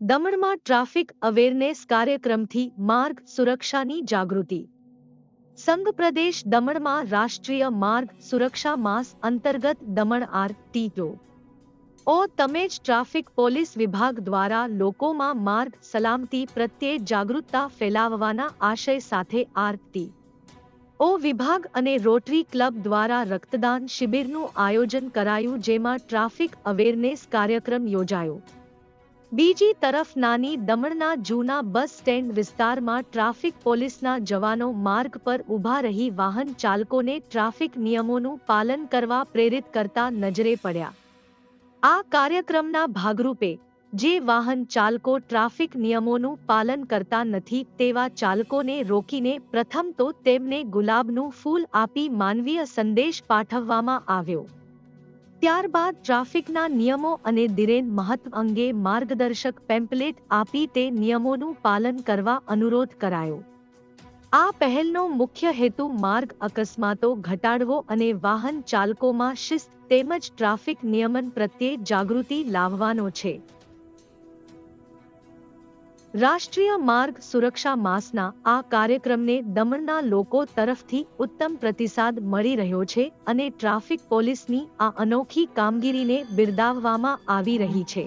દમણમાં traffic awareness કાર્યક્રમથી માર્ગ સુરક્ષાની જાગૃતિ. સંઘ પ્રદેશ દમણમાં રાષ્ટ્રીય માર્ગ સુરક્ષા માસ અંતર્ગત દમણ આર ટીઓ ઓ જ ટ્રાફિક પોલીસ વિભાગ દ્વારા લોકોમાં માર્ગ સલામતી પ્રત્યે જાગૃતતા ફેલાવવાના આશય સાથે આરતી. ઓ, વિભાગ અને રોટરી ક્લબ દ્વારા રક્તદાન શિબિરનું આયોજન કરાયું, જેમાં ટ્રાફિક અવેરનેસ કાર્યક્રમ યોજાયો. બીજી તરફ નાની દમણના જૂના બસ સ્ટેન્ડ વિસ્તારમાં ટ્રાફિક પોલીસના જવાનો માર્ગ પર ઊભા રહી વાહન ચાલકોને ટ્રાફિક નિયમોનું પાલન કરવા પ્રેરિત કરતા નજરે પડ્યા. આ કાર્યક્રમના ભાગરૂપે જે વાહન ચાલકો ટ્રાફિક નિયમોનું પાલન કરતા નથી તેવા ચાલકોને રોકીને પ્રથમ તો તેમને ગુલાબનું ફૂલ આપી માનવીય સંદેશ પાઠવવામાં આવ્યો. ત્યારબાદ ટ્રાફિકના નિયમો અને દિરેન મહત્વ અંગે માર્ગદર્શક પેમ્પલેટ આપી તે નિયમોનું પાલન કરવા અનુરોધ કરાયો. આ પહેલનો મુખ્ય હેતુ માર્ગ અકસ્માતો ઘટાડવો અને વાહન ચાલકોમાં શિસ્ત તેમજ ટ્રાફિક નિયમન પ્રત્યે જાગૃતિ લાવવાનો છે. રાષ્ટ્રીય માર્ગ સુરક્ષા માસના આ કાર્યક્રમને દમણના લોકો તરફથી ઉત્તમ પ્રતિસાદ મળી રહ્યો છે અને ટ્રાફિક પોલીસની આ અનોખી કામગીરીને બિરદાવવામાં આવી રહી છે.